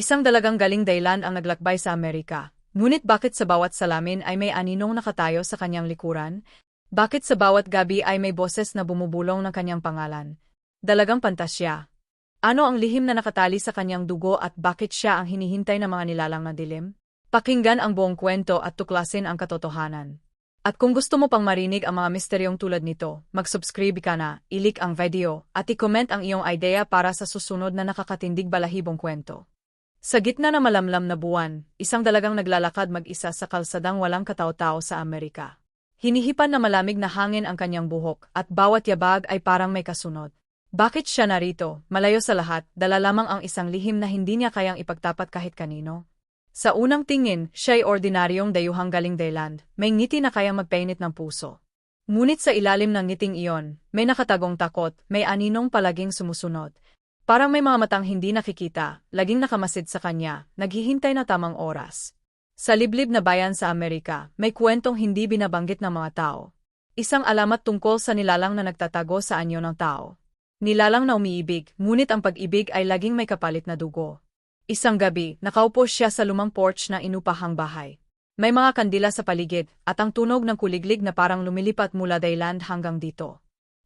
Isang dalagang galing daylan ang naglakbay sa Amerika. Ngunit bakit sa bawat salamin ay may aninong nakatayo sa kanyang likuran? Bakit sa bawat gabi ay may boses na bumubulong ng kanyang pangalan? Dalagang pantasya. Ano ang lihim na nakatali sa kanyang dugo at bakit siya ang hinihintay ng mga nilalang na dilim? Pakinggan ang buong kwento at tuklasin ang katotohanan. At kung gusto mo pang marinig ang mga misteryong tulad nito, mag-subscribe ka na, ilik ang video, at i-comment ang iyong idea para sa susunod na nakakatindig balahibong kwento. Sa gitna ng malamlam na buwan, isang dalagang naglalakad mag-isa sa kalsadang walang katao-tao sa Amerika. Hinihipan na malamig na hangin ang kanyang buhok at bawat yabag ay parang may kasunod. Bakit siya narito, malayo sa lahat, dala lamang ang isang lihim na hindi niya kayang ipagtapat kahit kanino? Sa unang tingin, siya'y ordinaryong dayuhang galing Dayland, may ngiti na kayang magpainit ng puso. Ngunit sa ilalim ng ngiting iyon, may nakatagong takot, may aninong palaging sumusunod, Parang may mga matang hindi nakikita, laging nakamasid sa kanya, naghihintay na tamang oras. Sa liblib na bayan sa Amerika, may kwentong hindi binabanggit ng mga tao. Isang alamat tungkol sa nilalang na nagtatago sa anyo ng tao. Nilalang na umiibig, ngunit ang pag-ibig ay laging may kapalit na dugo. Isang gabi, nakaupo siya sa lumang porch na inupahang bahay. May mga kandila sa paligid, at ang tunog ng kuliglig na parang lumilipat mula Dayland hanggang dito.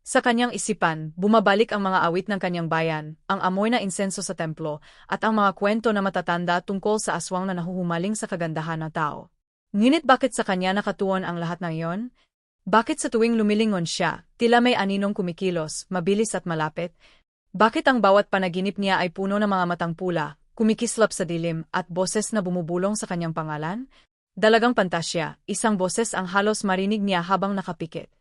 Sa kanyang isipan, bumabalik ang mga awit ng kanyang bayan, ang amoy na insenso sa templo, at ang mga kwento na matatanda tungkol sa aswang na nahuhumaling sa kagandahan ng tao. Ngunit bakit sa kanya nakatuon ang lahat ng iyon? Bakit sa tuwing lumilingon siya, tila may aninong kumikilos, mabilis at malapit? Bakit ang bawat panaginip niya ay puno ng mga matang pula, kumikislap sa dilim, at boses na bumubulong sa kanyang pangalan? Dalagang pantasya, isang boses ang halos marinig niya habang nakapikit.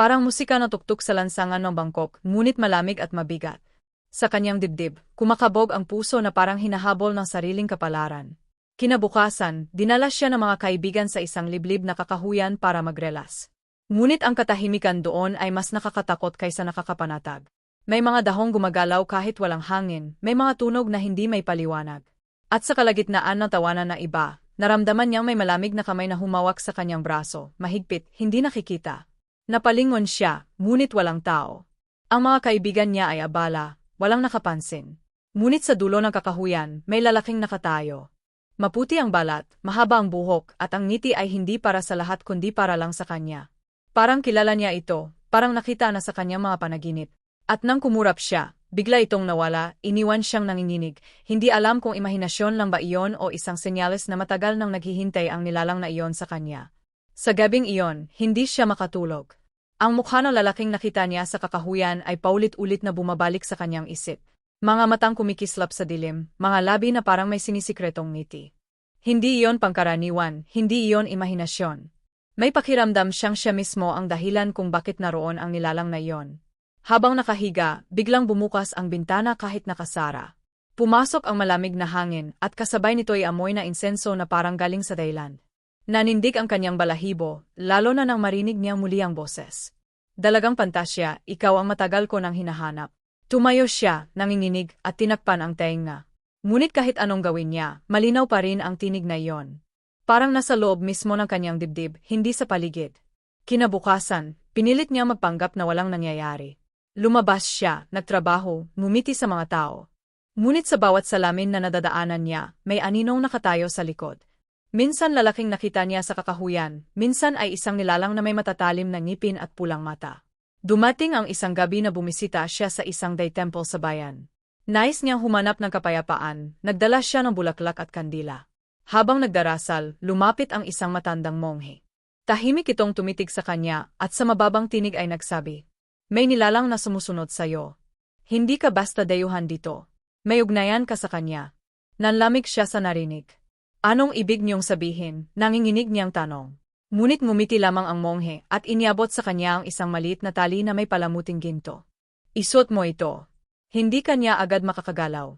Parang musika na tuktok sa lansangan ng Bangkok, ngunit malamig at mabigat. Sa kanyang dibdib, kumakabog ang puso na parang hinahabol ng sariling kapalaran. Kinabukasan, dinala siya ng mga kaibigan sa isang liblib na kakahuyan para magrelas. Ngunit ang katahimikan doon ay mas nakakatakot kaysa nakakapanatag. May mga dahong gumagalaw kahit walang hangin, may mga tunog na hindi may paliwanag. At sa kalagitnaan ng tawanan na iba, naramdaman niyang may malamig na kamay na humawak sa kanyang braso, mahigpit, hindi nakikita. Napalingon siya, ngunit walang tao. Ang mga kaibigan niya ay abala, walang nakapansin. Ngunit sa dulo ng kakahuyan, may lalaking nakatayo. Maputi ang balat, mahaba ang buhok, at ang ngiti ay hindi para sa lahat kundi para lang sa kanya. Parang kilala niya ito, parang nakita na sa kanyang mga panaginip. At nang kumurap siya, bigla itong nawala, iniwan siyang nanginginig, hindi alam kung imahinasyon lang ba iyon o isang senyales na matagal nang naghihintay ang nilalang na iyon sa kanya. Sa gabing iyon, hindi siya makatulog. Ang mukha ng lalaking nakita niya sa kakahuyan ay paulit-ulit na bumabalik sa kanyang isip. Mga matang kumikislap sa dilim, mga labi na parang may sinisikretong ngiti. Hindi iyon pangkaraniwan, hindi iyon imahinasyon. May pakiramdam siyang siya mismo ang dahilan kung bakit naroon ang nilalang na iyon. Habang nakahiga, biglang bumukas ang bintana kahit nakasara. Pumasok ang malamig na hangin at kasabay nito ay amoy na insenso na parang galing sa Thailand. Nanindig ang kanyang balahibo, lalo na nang marinig niya muli ang boses. Dalagang pantasya, ikaw ang matagal ko nang hinahanap. Tumayo siya, nanginginig, at tinakpan ang tenga. Ngunit kahit anong gawin niya, malinaw pa rin ang tinig na iyon. Parang nasa loob mismo ng kanyang dibdib, hindi sa paligid. Kinabukasan, pinilit niya magpanggap na walang nangyayari. Lumabas siya, nagtrabaho, ngumiti sa mga tao. Ngunit sa bawat salamin na nadadaanan niya, may aninong nakatayo sa likod. Minsan lalaking nakita niya sa kakahuyan, minsan ay isang nilalang na may matatalim na ngipin at pulang mata. Dumating ang isang gabi na bumisita siya sa isang day temple sa bayan. Nais niyang humanap ng kapayapaan, nagdala siya ng bulaklak at kandila. Habang nagdarasal, lumapit ang isang matandang monghe. Tahimik itong tumitig sa kanya at sa mababang tinig ay nagsabi, May nilalang na sumusunod sa'yo. Hindi ka basta dayuhan dito. May ugnayan ka sa kanya. Nanlamig siya sa narinig. Anong ibig niyong sabihin? Nanginginig niyang tanong. Ngunit ngumiti lamang ang monghe at iniabot sa kanya ang isang maliit na tali na may palamuting ginto. Isuot mo ito. Hindi kanya agad makakagalaw.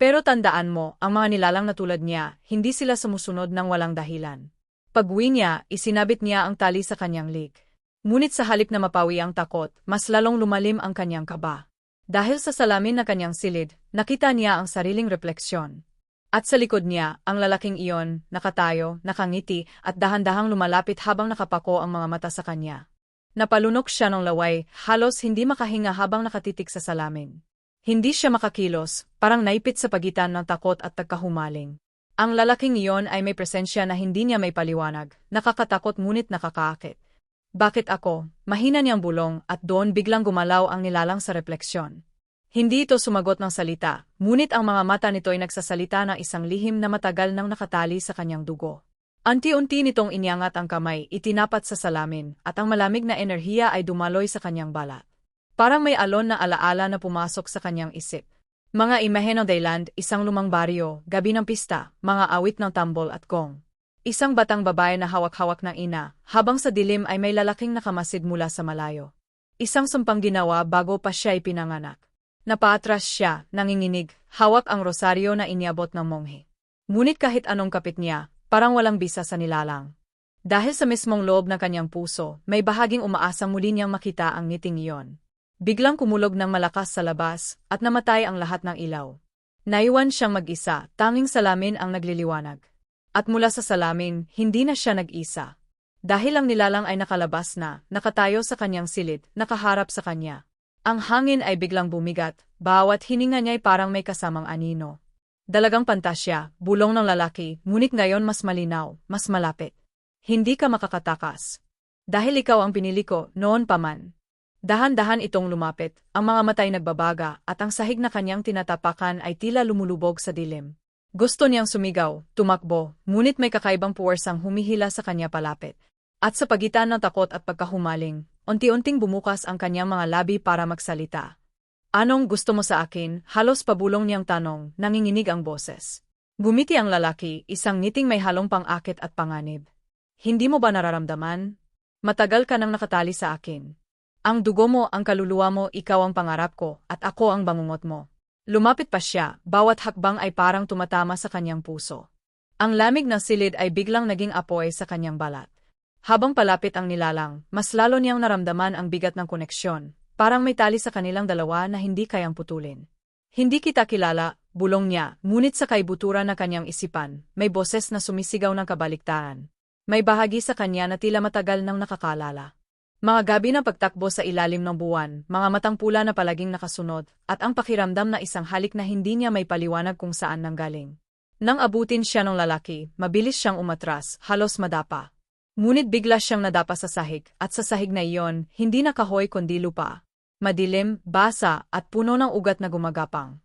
Pero tandaan mo, ang mga nilalang na tulad niya, hindi sila sumusunod ng walang dahilan. Pag-uwi niya, isinabit niya ang tali sa kanyang lig. Ngunit sa halip na mapawi ang takot, mas lalong lumalim ang kanyang kaba. Dahil sa salamin na kanyang silid, nakita niya ang sariling refleksyon. At sa likod niya, ang lalaking iyon, nakatayo, nakangiti, at dahan-dahang lumalapit habang nakapako ang mga mata sa kanya. Napalunok siya ng laway, halos hindi makahinga habang nakatitik sa salamin. Hindi siya makakilos, parang naipit sa pagitan ng takot at tagkahumaling. Ang lalaking iyon ay may presensya na hindi niya may paliwanag, nakakatakot ngunit nakakaakit. Bakit ako? Mahina niyang bulong at doon biglang gumalaw ang nilalang sa refleksyon. Hindi ito sumagot ng salita, ngunit ang mga mata nito ay nagsasalita ng isang lihim na matagal nang nakatali sa kanyang dugo. Anti-unti nitong iniangat ang kamay, itinapat sa salamin, at ang malamig na enerhiya ay dumaloy sa kanyang balat. Parang may alon na alaala na pumasok sa kanyang isip. Mga imahe ng Dayland, isang lumang baryo, gabi ng pista, mga awit ng tambol at gong. Isang batang babae na hawak-hawak ng ina, habang sa dilim ay may lalaking nakamasid mula sa malayo. Isang sumpang ginawa bago pa siya ipinanganak. Napaatras siya, nanginginig, hawak ang rosaryo na iniabot ng monghe. Ngunit kahit anong kapit niya, parang walang bisa sa nilalang. Dahil sa mismong loob ng kanyang puso, may bahaging umaasang muli niyang makita ang ngiting iyon. Biglang kumulog ng malakas sa labas, at namatay ang lahat ng ilaw. Naiwan siyang mag-isa, tanging salamin ang nagliliwanag. At mula sa salamin, hindi na siya nag-isa. Dahil ang nilalang ay nakalabas na, nakatayo sa kanyang silid, nakaharap sa kanya. Ang hangin ay biglang bumigat, bawat hininga niya ay parang may kasamang anino. Dalagang pantasya, bulong ng lalaki, ngunit ngayon mas malinaw, mas malapit. Hindi ka makakatakas. Dahil ikaw ang pinili ko, noon pa man. Dahan-dahan itong lumapit, ang mga matay nagbabaga, at ang sahig na kanyang tinatapakan ay tila lumulubog sa dilim. Gusto niyang sumigaw, tumakbo, ngunit may kakaibang puwersang humihila sa kanya palapit. At sa pagitan ng takot at pagkahumaling, unti-unting bumukas ang kanyang mga labi para magsalita. Anong gusto mo sa akin? Halos pabulong niyang tanong, nanginginig ang boses. Gumiti ang lalaki, isang ngiting may halong pang-akit at panganib. Hindi mo ba nararamdaman? Matagal ka nang nakatali sa akin. Ang dugo mo, ang kaluluwa mo, ikaw ang pangarap ko, at ako ang bangungot mo. Lumapit pa siya, bawat hakbang ay parang tumatama sa kanyang puso. Ang lamig ng silid ay biglang naging apoy sa kanyang balat. Habang palapit ang nilalang, mas lalo niyang naramdaman ang bigat ng koneksyon, parang may tali sa kanilang dalawa na hindi kayang putulin. Hindi kita kilala, bulong niya, ngunit sa kaibuturan ng kanyang isipan, may boses na sumisigaw ng kabaliktaran. May bahagi sa kanya na tila matagal nang nakakalala. Mga gabi na pagtakbo sa ilalim ng buwan, mga matang pula na palaging nakasunod, at ang pakiramdam na isang halik na hindi niya may paliwanag kung saan nanggaling. Nang abutin siya ng lalaki, mabilis siyang umatras, halos madapa. Ngunit bigla siyang nadapa sa sahig, at sa sahig na iyon, hindi na kahoy kundi lupa. Madilim, basa, at puno ng ugat na gumagapang.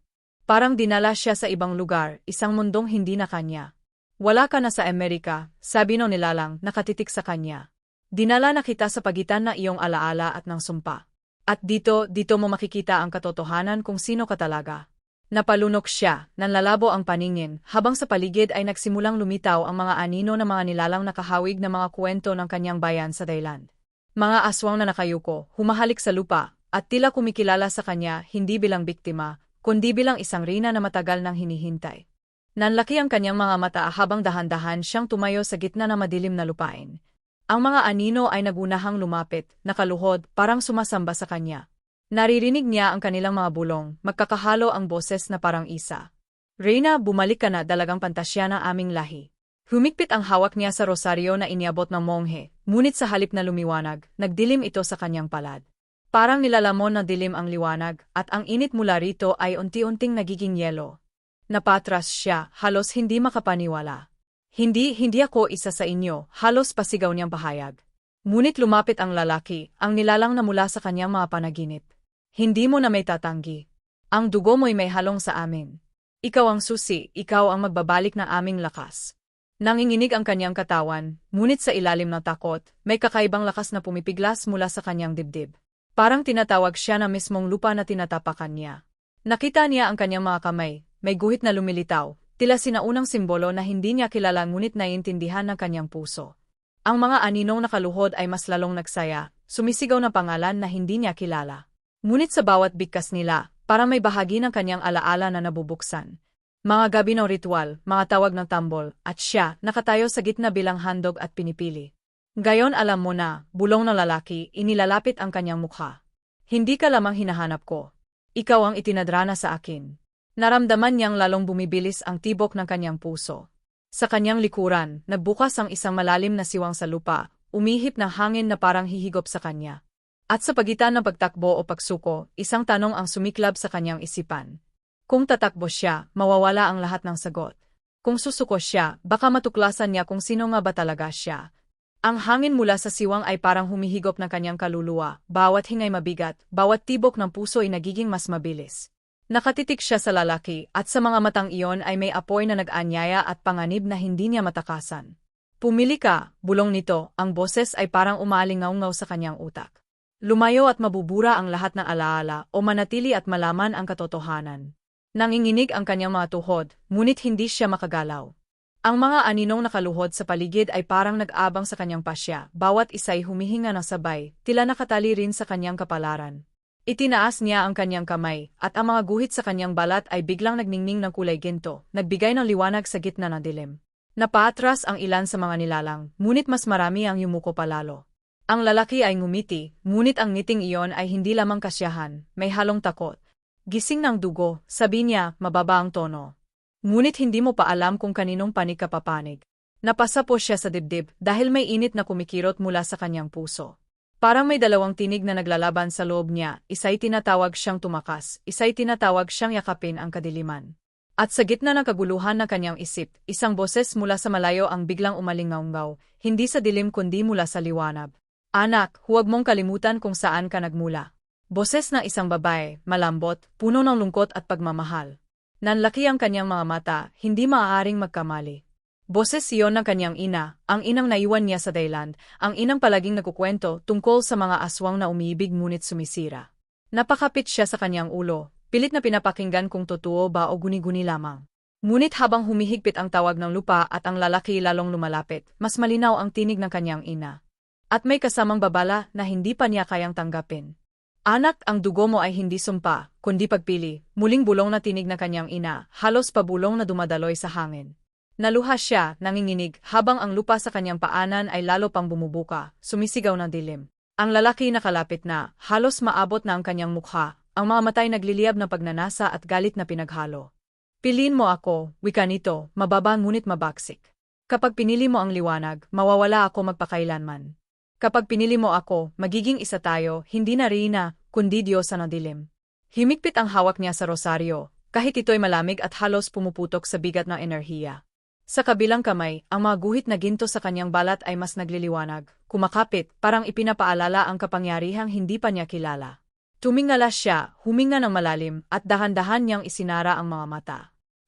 Parang dinala siya sa ibang lugar, isang mundong hindi na kanya. Wala ka na sa Amerika, sabi ng nilalang, nakatitik sa kanya. Dinala na kita sa pagitan na iyong alaala at ng sumpa. At dito, dito mo makikita ang katotohanan kung sino ka talaga. Napalunok siya, nanlalabo ang paningin, habang sa paligid ay nagsimulang lumitaw ang mga anino ng mga nilalang nakahawig na mga kwento ng kanyang bayan sa Thailand. Mga aswang na nakayuko, humahalik sa lupa, at tila kumikilala sa kanya hindi bilang biktima, kundi bilang isang rina na matagal nang hinihintay. Nanlaki ang kanyang mga mata habang dahan-dahan siyang tumayo sa gitna ng madilim na lupain. Ang mga anino ay nagunahang lumapit, nakaluhod, parang sumasamba sa kanya. Naririnig niya ang kanilang mga bulong, magkakahalo ang boses na parang isa. Reyna, bumalik ka na dalagang pantasya ng aming lahi. Humikpit ang hawak niya sa rosaryo na iniabot ng monghe, ngunit sa halip na lumiwanag, nagdilim ito sa kanyang palad. Parang nilalamon na dilim ang liwanag, at ang init mula rito ay unti-unting nagiging yelo. Napatras siya, halos hindi makapaniwala. Hindi, hindi ako isa sa inyo, halos pasigaw niyang pahayag. Ngunit lumapit ang lalaki, ang nilalang na mula sa kanyang mga panaginip. Hindi mo na may tatanggi. Ang dugo mo'y may halong sa amin. Ikaw ang susi, ikaw ang magbabalik ng aming lakas. Nanginginig ang kanyang katawan, ngunit sa ilalim ng takot, may kakaibang lakas na pumipiglas mula sa kanyang dibdib. Parang tinatawag siya na mismong lupa na tinatapakan niya. Nakita niya ang kanyang mga kamay, may guhit na lumilitaw, tila sinaunang simbolo na hindi niya kilala ngunit naiintindihan ng kanyang puso. Ang mga aninong nakaluhod ay mas lalong nagsaya, sumisigaw ng pangalan na hindi niya kilala. Ngunit sa bawat bigkas nila, para may bahagi ng kanyang alaala na nabubuksan. Mga gabi ng ritual, mga tawag ng tambol, at siya, nakatayo sa gitna bilang handog at pinipili. Gayon alam mo na, bulong ng lalaki, inilalapit ang kanyang mukha. Hindi ka lamang hinahanap ko. Ikaw ang itinadrana sa akin. Naramdaman niyang lalong bumibilis ang tibok ng kanyang puso. Sa kanyang likuran, nagbukas ang isang malalim na siwang sa lupa, umihip ng hangin na parang hihigop sa kanya. At sa pagitan ng pagtakbo o pagsuko, isang tanong ang sumiklab sa kanyang isipan. Kung tatakbo siya, mawawala ang lahat ng sagot. Kung susuko siya, baka matuklasan niya kung sino nga ba talaga siya. Ang hangin mula sa siwang ay parang humihigop ng kanyang kaluluwa, bawat hingay mabigat, bawat tibok ng puso ay nagiging mas mabilis. Nakatitik siya sa lalaki at sa mga matang iyon ay may apoy na nag-anyaya at panganib na hindi niya matakasan. Pumili ka, bulong nito, ang boses ay parang umaalingaw sa kanyang utak. Lumayo at mabubura ang lahat ng alaala o manatili at malaman ang katotohanan. Nanginginig ang kanyang mga tuhod, ngunit hindi siya makagalaw. Ang mga aninong nakaluhod sa paligid ay parang nag-abang sa kanyang pasya, bawat isa'y humihinga ng sabay, tila nakatali rin sa kanyang kapalaran. Itinaas niya ang kanyang kamay, at ang mga guhit sa kanyang balat ay biglang nagningning ng kulay ginto, nagbigay ng liwanag sa gitna ng dilim. Napaatras ang ilan sa mga nilalang, ngunit mas marami ang yumuko palalo. Ang lalaki ay ngumiti, ngunit ang ngiting iyon ay hindi lamang kasyahan, may halong takot. Gising ng dugo, sabi niya, mababa ang tono. Ngunit hindi mo pa alam kung kaninong panig ka papanig. Napasa po siya sa dibdib dahil may init na kumikirot mula sa kanyang puso. Parang may dalawang tinig na naglalaban sa loob niya, isa'y tinatawag siyang tumakas, isa'y tinatawag siyang yakapin ang kadiliman. At sa gitna ng kaguluhan ng kanyang isip, isang boses mula sa malayo ang biglang umalingaungaw, hindi sa dilim kundi mula sa liwanag. Anak, huwag mong kalimutan kung saan ka nagmula. Boses ng isang babae, malambot, puno ng lungkot at pagmamahal. Nanlaki ang kanyang mga mata, hindi maaaring magkamali. Boses iyon ng kanyang ina, ang inang naiwan niya sa Thailand, ang inang palaging nagkukwento tungkol sa mga aswang na umiibig ngunit sumisira. Napakapit siya sa kanyang ulo, Pilit na pinapakinggan kung totoo ba o guni-guni lamang. Ngunit habang humihigpit ang tawag ng lupa at ang lalaki lalong lumalapit, mas malinaw ang tinig ng kanyang ina. At may kasamang babala na hindi pa niya kayang tanggapin. Anak, ang dugo mo ay hindi sumpa, kundi pagpili, muling bulong na tinig ng kanyang ina, halos pabulong na dumadaloy sa hangin. Naluha siya, nanginginig, habang ang lupa sa kanyang paanan ay lalo pang bumubuka, sumisigaw ng dilim. Ang lalaki nakalapit na, halos maabot na ang kanyang mukha, ang mga matay nagliliyab na pagnanasa at galit na pinaghalo. Piliin mo ako, wika nito, mababa ngunit mabaksik. Kapag pinili mo ang liwanag, mawawala ako magpakailanman. Kapag pinili mo ako, magiging isa tayo, hindi na Rina, kundi Diyosa ng dilim. Himikpit ang hawak niya sa rosaryo, kahit ito'y malamig at halos pumuputok sa bigat ng enerhiya. Sa kabilang kamay, ang mga guhit na ginto sa kanyang balat ay mas nagliliwanag, kumakapit, parang ipinapaalala ang kapangyarihang hindi pa niya kilala. Tumingala siya, huminga ng malalim, at dahan-dahan niyang isinara ang mga mata.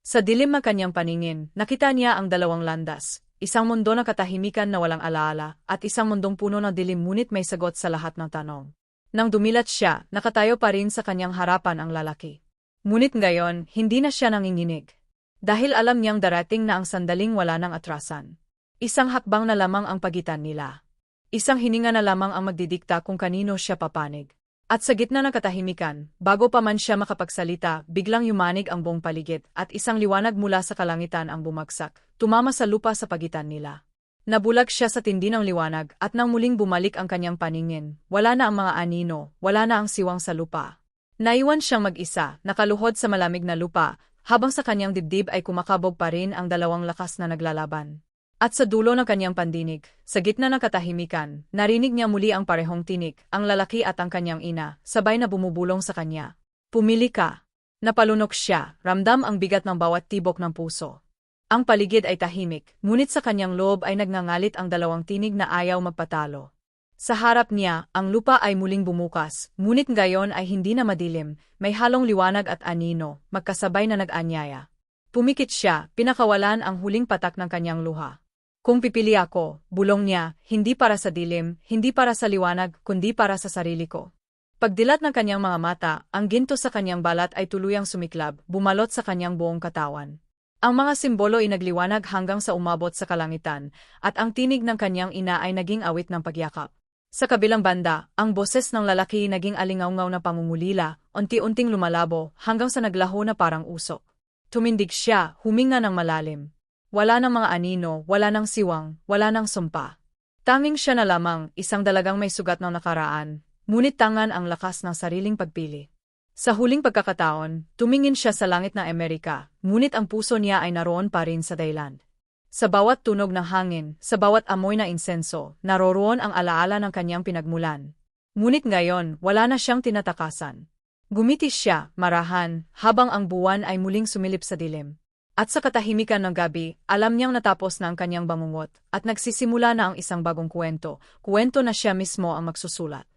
Sa dilim ng kanyang paningin, nakita niya ang dalawang landas, isang mundo na katahimikan na walang alaala, at isang mundong puno ng dilim ngunit may sagot sa lahat ng tanong. Nang dumilat siya, nakatayo pa rin sa kanyang harapan ang lalaki. Ngunit ngayon, hindi na siya nanginginig. Dahil alam niyang darating na ang sandaling wala ng atrasan. Isang hakbang na lamang ang pagitan nila. Isang hininga na lamang ang magdidikta kung kanino siya papanig. At sa gitna ng katahimikan, bago pa man siya makapagsalita, biglang yumanig ang buong paligid at isang liwanag mula sa kalangitan ang bumagsak, tumama sa lupa sa pagitan nila. Nabulag siya sa tindi ng liwanag at nang muling bumalik ang kanyang paningin, wala na ang mga anino, wala na ang siwang sa lupa. Naiwan siyang mag-isa, nakaluhod sa malamig na lupa, habang sa kanyang dibdib ay kumakabog pa rin ang dalawang lakas na naglalaban. At sa dulo ng kanyang pandinig, sa gitna ng katahimikan, narinig niya muli ang parehong tinik, ang lalaki at ang kanyang ina, sabay na bumubulong sa kanya. Pumili ka. Napalunok siya, ramdam ang bigat ng bawat tibok ng puso. Ang paligid ay tahimik, ngunit sa kanyang loob ay nagngangalit ang dalawang tinig na ayaw magpatalo. Sa harap niya, ang lupa ay muling bumukas, ngunit ngayon ay hindi na madilim, may halong liwanag at anino, magkasabay na nag-anyaya. Pumikit siya, pinakawalan ang huling patak ng kanyang luha. Kung pipili ako, bulong niya, hindi para sa dilim, hindi para sa liwanag, kundi para sa sarili ko. Pagdilat ng kanyang mga mata, ang ginto sa kanyang balat ay tuluyang sumiklab, bumalot sa kanyang buong katawan. Ang mga simbolo ay nagliwanag hanggang sa umabot sa kalangitan, at ang tinig ng kanyang ina ay naging awit ng pagyakap. Sa kabilang banda, ang boses ng lalaki naging alingaungaw na pamumulila, unti-unting lumalabo, hanggang sa naglaho na parang usok. Tumindig siya, huminga ng malalim. Wala ng mga anino, wala ng siwang, wala ng sumpa. Tanging siya na lamang, isang dalagang may sugat ng nakaraan, ngunit tangan ang lakas ng sariling pagpili. Sa huling pagkakataon, tumingin siya sa langit ng Amerika, ngunit ang puso niya ay naroon pa rin sa Thailand. Sa bawat tunog ng hangin, sa bawat amoy na insenso, naroroon ang alaala ng kanyang pinagmulan. Ngunit ngayon, wala na siyang tinatakasan. Gumitis siya, marahan, habang ang buwan ay muling sumilip sa dilim. At sa katahimikan ng gabi, alam niyang natapos na ang kanyang bangungot at nagsisimula na ang isang bagong kwento, kwento na siya mismo ang magsusulat.